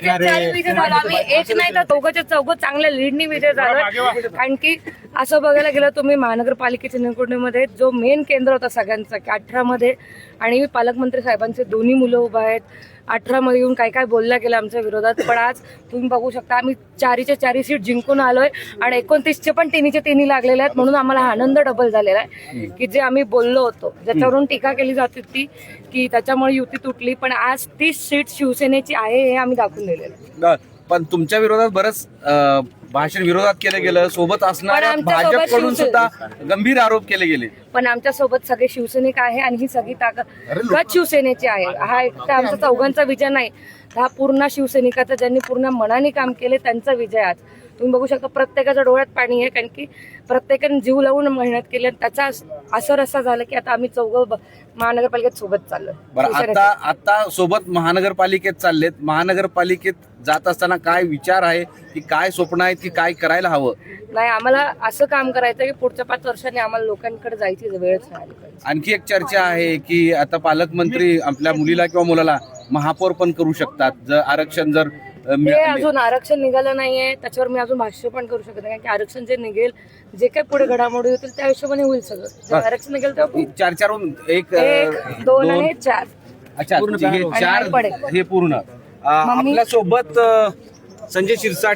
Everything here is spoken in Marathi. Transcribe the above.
चारी विजय झालो. आम्ही एक नाही तर चौघच्या चौघ चांगल्या लीडनी विजय झालोय. कारण की असं बघायला गेलं तुम्ही महानगरपालिकेच्या निवडणुकीमध्ये जो मेन केंद्र होता सगळ्यांचा की अठरा मध्ये आणि पालकमंत्री साहेबांचे दोन्ही मुलं उभं आहेत. अठरामध्ये येऊन काय काय बोलल्या गेलं आमच्या विरोधात. पण आज तुम्ही बघू शकता आम्ही चारीच्या चारी सीट जिंकून आलोय आणि एकोणतीसचे पण तिन्हीचे तिन्ही लागलेले आहेत. म्हणून आम्हाला आनंद डबल झालेला आहे की जे आम्ही बोललो होतो. ज्याच्यावरून टीका केली जात होती की त्याच्यामुळे युती तुटली पण आज तीस सीट शिवसेनेची आहे हे आम्ही दाखवून दिलेलं पण तुमच्या विरोधात बरंच भाषण विरोधात केलं गेलं सोबत पण आमच्यासोबत भाजपकडून सुद्धा गंभीर आरोप केले गेले. पण आमच्यासोबत सगळे शिवसैनिक आहे आणि ही सगळी ताकद गट शिवसेनेची आहे. हा एकटा आमचा चौघांचा विजय नाही. हा पूर्ण शिवसैनिकाचा ज्यांनी पूर्ण मनाने काम केले त्यांचा विजय आज. तुम्ही बघू शकता प्रत्येकाच्या डोळ्यात पाणी आहे कारण की प्रत्येकाने जीव लावून मेहनत केली आणि त्याचा असर असा झाला की आता आम्ही चौघ महानगरपालिकेत सोबत बरं शिवसेनेच्या. आता आता सोबत महानगरपालिकेत चाललेत. महानगरपालिकेत जात असताना काय विचार आहे? की काय स्वप्न आहेत की काय करायला हवं? नाही आम्हाला असं काम करायचं की पुढच्या पाच वर्षांनी आम्हाला लोकांकडे जायची वेळच नाही आली पाहिजे आणखी एक चर्चा आहे की आता पालकमंत्री आपल्या मुलीला किंवा मुलाला महापौर पण करू शकतात. जर आरक्षण जर अं, ते मिळाले- अजून आरक्षण निघालं नाहीये. त्याच्यावर मी अजून भाष्य पण करू शकत नाही. कारण की आरक्षण जे निघेल जे काही पुढे घडामोडी होतील त्या हिशोबाने होईल सगळं. जेव्हा आरक्षण निघेल तेव्हा खूप- चार चार एक अं, एक दोन आणि चार. अच्छा हे आणि चार. हे पूर्ण. अं, आपल्यासोबत संजय शिरसाट